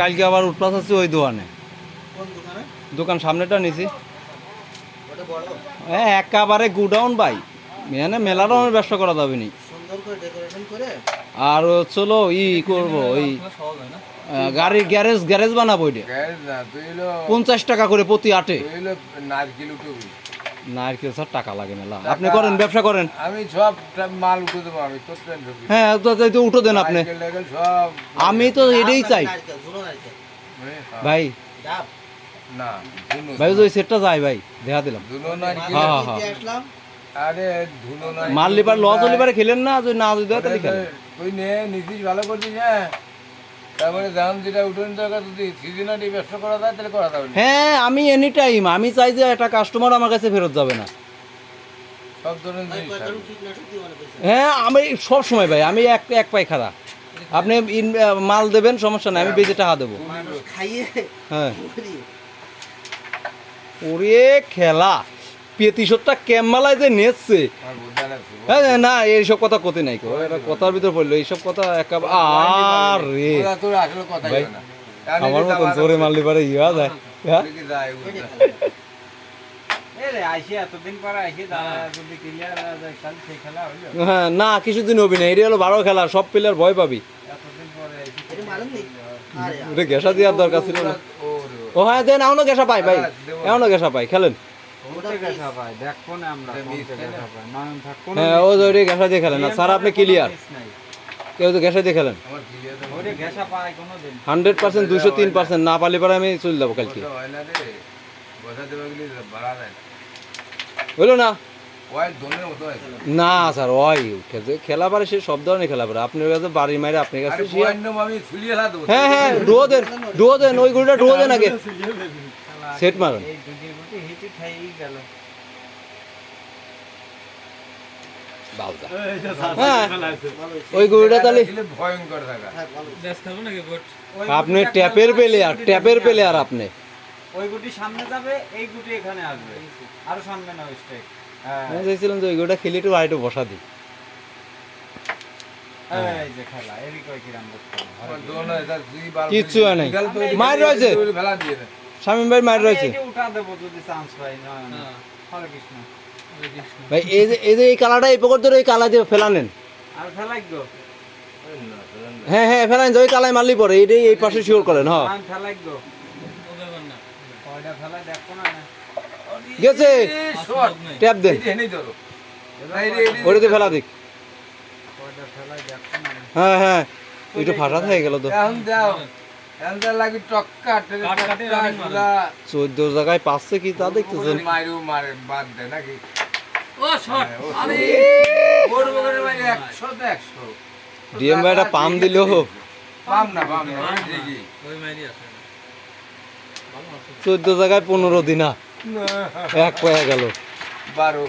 কালকে আবার উৎপাস আছে ওই দোকানে। দোকান? সামনেটা নিছি। হ্যাঁ একেবারে গুডাউন ভাই। মানে মেলা রকমের ব্যবসা করা যাবে নি। সুন্দর করে ডেকোরেশন করে আর চলো ই করব ওই গাড়ির গ্যারেজ গ্যারেজ বানাবো এটা। পঞ্চাশ টাকা করে প্রতি আটে। নারকেল নারকেল স্যার টাকা লাগে মেলা আপনি করেন ব্যবসা করেন। আমি সব মাল উঠে দেবো আমি তোর হ্যাঁ তো তো- তো উঠো দেন আপনি। আমি তো এটাই চাই। মানে, হ্যাঁ, ভাই। না ভাই ওই সেটটা যাই ভাই। দেখা দিলাম। হ্যাঁ, মাল হ্যাঁ। আরে মাল লিবার লস লিবারে খেলেন না যদি না যদি হয় তাহলে খেলেন। তুই নে নিতিস ভালো করছিস হ্যাঁ? তারপরে দাম যেটা উঠোন দরকার যদি সিজনালি ব্যবসা করা যায় তাহলে করা যাবে হ্যাঁ আমি এনি টাইম আমি চাই যে একটা কাস্টমার আমার কাছে ফেরত যাবে না। সব ধরনের জিনিস হ্যাঁ আমি সব সময় ভাই আমি এক এক পাই খারাপ আপনি মাল দেবেন সমস্যা নাই আমি বেজে টাকা দেবো। খাইয়ে হ্যাঁ। ওরে খেলা। পেতিশোরটা ক্যাম্বালায় যে নেচছে। হ্যাঁ হ্যাঁ, না এইসব কথা কতে নাই কথার ভিতর পড়ল এইসব কথা একেবারে আর। রে ভাই, হয় না। জানি আমার মতন জোরে মারলে পারে ইয়া যায়। হ্যাঁ। হ্যাঁ। না কিছুদিন হবি না এটা হলো বারো খেলা সব প্লেয়ার ভয় পাবি? ঘেসা দেওয়ার দরকার ছিল না। ও হ্যাঁ দেন এখনও ঘেসা পাই ভাই। এখনও ঘেসা পাই খেলেন। হ্যাঁ ও না। স্যার আপনি ক্লিয়ার কেউ তো ঘেসা দিয়ে খেলেন। হান্ড্রেড পার্সেন্ট দুশো তিন পার্সেন্ট না পারলে পরে আমি চলে যাব কালকে। হয় না না? হইল স্যার ওই খেলা পারে সে সব ধরনের খেলা পারে। আপনার কাছে বাড়ি মারে আপনার কাছে হ্যাঁ হ্যাঁ ডুয়ো দেন ওই গুলিটা ডুয়ো দেন আগে। সেট মারুন। হ্যাঁ। খেলে ভয়ঙ্কর থাকা হ্যাঁ, ভালো। আপনি ট্যাপের প্লেয়ার ট্যাপের আপনি। ওই গুটি সামনে যাবে এই গুটি এখানে আসবে। আরও সামনে না স্টেক আমি চাইছিলাম যে ওই গুলিটা খেলে একটু আরেকটু বসা দিই। এই যে খেলা এরই কয় কিরাম করতে হবে। আমার দোন হয়, বাল কিচ্ছু নাই। মার রয়েছে। শামিম ভাই মার রয়েছে। এই যে উঠা দেবো যদি চান্স পাই না হরে কৃষ্ণ। ভাই এই যে এই যে এই কালারটা এই পকর ধরে এই কালা দিয়ে ফেলা নেন আর ফেলাই গো। ওই না, ফেলান না। হ্যাঁ হ্যাঁ ফেলান যে ওই কালাই মারলি পরে। এইটাই এই পাশে শিওর করেন হ্যাঁ। গেছে। ট্যাপ দেন। ওটাতে ফেলা দিক। হ্যাঁ হ্যাঁ। একটু ফাটা হয়ে গেল তো। এখন দাও। চোদ্দ জায়গায় পাচ্ছে কি তা দেখতেছেন? মাইরু মারে, বাদ দেয় নাকি? হ্যাঁ। ডিএম ভাই একটা পাম দিল। চোদ্দ জায়গায় পনেরো দিনা। এক পয়া গেল। বারো।